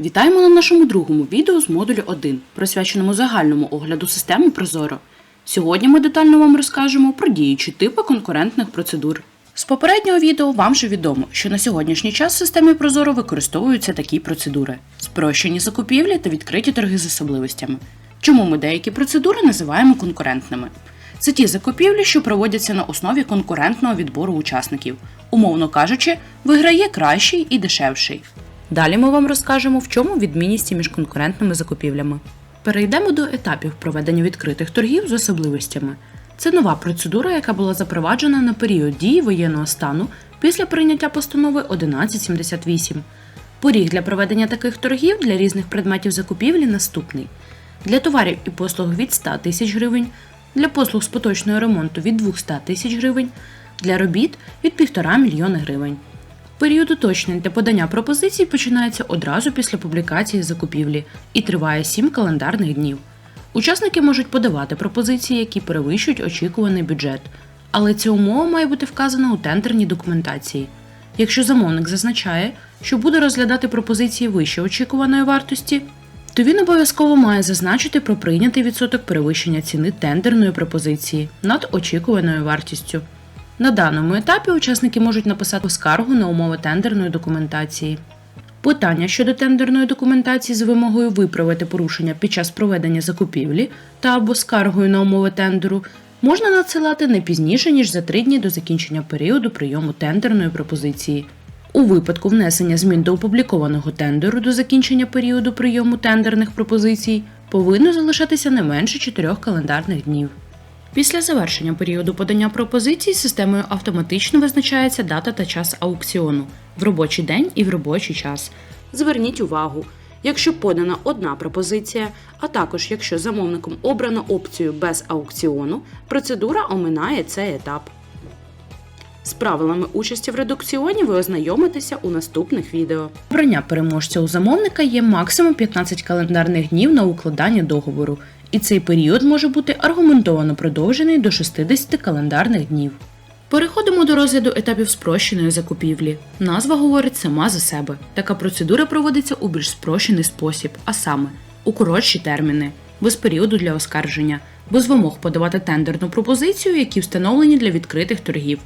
Вітаємо на нашому другому відео з модулю 1, присвяченому загальному огляду системи Прозоро. Сьогодні ми детально вам розкажемо про діючі типи конкурентних процедур. З попереднього відео вам вже відомо, що на сьогоднішній час в системі Прозоро використовуються такі процедури: спрощені закупівлі та відкриті торги з особливостями. Чому ми деякі процедури називаємо конкурентними? Це ті закупівлі, що проводяться на основі конкурентного відбору учасників. Умовно кажучи, виграє кращий і дешевший. Далі ми вам розкажемо, в чому відмінність між конкурентними закупівлями. Перейдемо до етапів проведення відкритих торгів з особливостями. Це нова процедура, яка була запроваджена на період дії воєнного стану після прийняття постанови 1178. Поріг для проведення таких торгів для різних предметів закупівлі наступний: для товарів і послуг від 100 тисяч гривень, для послуг з поточного ремонту від 200 тисяч гривень, для робіт від 1,5 мільйона гривень. Період уточнень та подання пропозицій починається одразу після публікації закупівлі і триває 7 календарних днів. Учасники можуть подавати пропозиції, які перевищують очікуваний бюджет, але ця умова має бути вказана у тендерній документації. Якщо замовник зазначає, що буде розглядати пропозиції вище очікуваної вартості, то він обов'язково має зазначити про прийнятий відсоток перевищення ціни тендерної пропозиції над очікуваною вартістю. На даному етапі учасники можуть написати скаргу на умови тендерної документації. Питання щодо тендерної документації з вимогою виправити порушення під час проведення закупівлі та або скаргою на умови тендеру можна надсилати не пізніше, ніж за три дні до закінчення періоду прийому тендерної пропозиції. У випадку внесення змін до опублікованого тендеру до закінчення періоду прийому тендерних пропозицій повинно залишатися не менше 4 календарних днів. Після завершення періоду подання пропозицій системою автоматично визначається дата та час аукціону в робочий день і в робочий час. Зверніть увагу, якщо подана одна пропозиція, а також якщо замовником обрано опцію без аукціону, процедура оминає цей етап. З правилами участі в редукціоні ви ознайомитеся у наступних відео. Обрання переможця у замовника є максимум 15 календарних днів на укладання договору, і цей період може бути аргументовано продовжений до 60 календарних днів. Переходимо до розгляду етапів спрощеної закупівлі. Назва говорить сама за себе. Така процедура проводиться у більш спрощений спосіб, а саме у коротші терміни, без періоду для оскарження, без вимог подавати тендерну пропозицію, які встановлені для відкритих торгів.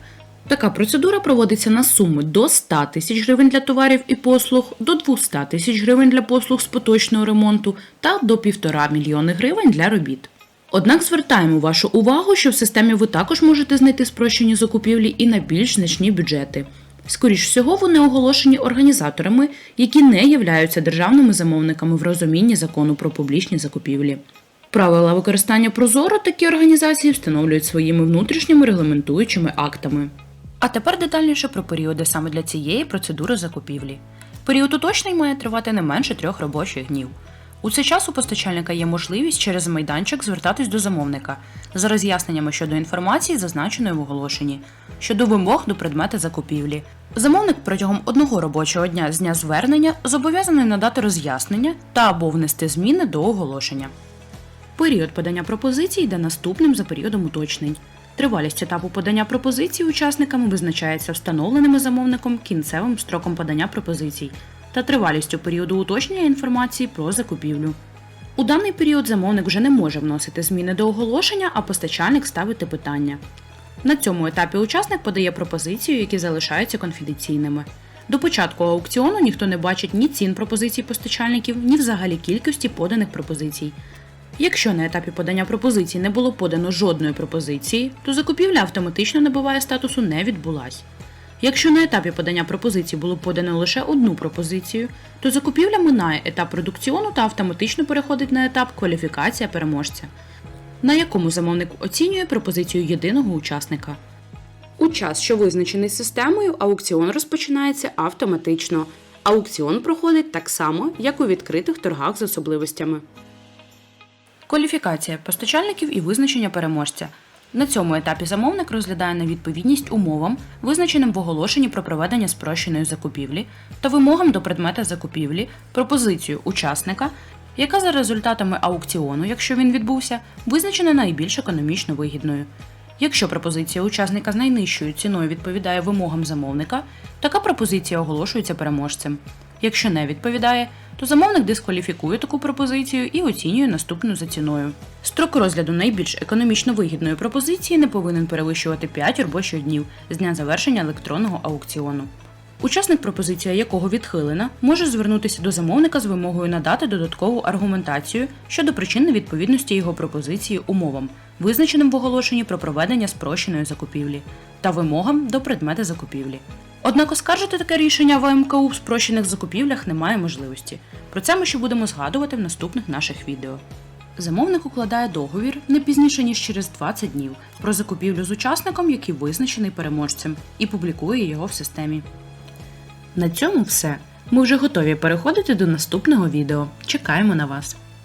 Така процедура проводиться на суми до 100 тисяч гривень для товарів і послуг, до 200 тисяч гривень для послуг з поточного ремонту та до 1,5 мільйони гривень для робіт. Однак звертаємо вашу увагу, що в системі ви також можете знайти спрощені закупівлі і на більш значні бюджети. Скоріш всього, вони оголошені організаторами, які не являються державними замовниками в розумінні закону про публічні закупівлі. Правила використання Прозоро такі організації встановлюють своїми внутрішніми регламентуючими актами. А тепер детальніше про періоди саме для цієї процедури закупівлі. Період уточнень має тривати не менше трьох робочих днів. У цей час у постачальника є можливість через майданчик звертатись до замовника за роз'ясненнями щодо інформації, зазначеної в оголошенні, щодо вимог до предмета закупівлі. Замовник протягом одного робочого дня з дня звернення зобов'язаний надати роз'яснення та або внести зміни до оголошення. Період подання пропозицій йде наступним за періодом уточнень. Тривалість етапу подання пропозицій учасниками визначається встановленими замовником кінцевим строком подання пропозицій та тривалістю періоду уточнення інформації про закупівлю. У даний період замовник вже не може вносити зміни до оголошення, а постачальник ставити питання. На цьому етапі учасник подає пропозицію, які залишаються конфіденційними. До початку аукціону ніхто не бачить ні цін пропозицій постачальників, ні взагалі кількості поданих пропозицій. Якщо на етапі подання пропозицій не було подано жодної пропозиції, то закупівля автоматично набуває статусу не відбулась. Якщо на етапі подання пропозицій було подано лише одну пропозицію, то закупівля минає етап продукціону та автоматично переходить на етап кваліфікація переможця, на якому замовник оцінює пропозицію єдиного учасника. У час, що визначений системою, аукціон розпочинається автоматично. Аукціон проходить так само, як у відкритих торгах з особливостями. Кваліфікація постачальників і визначення переможця. На цьому етапі замовник розглядає на відповідність умовам, визначеним в оголошенні про проведення спрощеної закупівлі та вимогам до предмета закупівлі, пропозицію учасника, яка за результатами аукціону, якщо він відбувся, визначена найбільш економічно вигідною. Якщо пропозиція учасника з найнижчою ціною відповідає вимогам замовника, така пропозиція оголошується переможцем. Якщо не відповідає, то замовник дискваліфікує таку пропозицію і оцінює наступну за ціною. Строк розгляду найбільш економічно вигідної пропозиції не повинен перевищувати 5 робочих днів з дня завершення електронного аукціону. Учасник, пропозиція якого відхилена, може звернутися до замовника з вимогою надати додаткову аргументацію щодо причин невідповідності його пропозиції умовам, визначеним в оголошенні про проведення спрощеної закупівлі, та вимогам до предмета закупівлі. Однак оскаржити таке рішення в АМКУ в спрощених закупівлях немає можливості. Про це ми ще будемо згадувати в наступних наших відео. Замовник укладає договір не пізніше ніж через 20 днів про закупівлю з учасником, який визначений переможцем, і публікує його в системі. На цьому все. Ми вже готові переходити до наступного відео. Чекаємо на вас.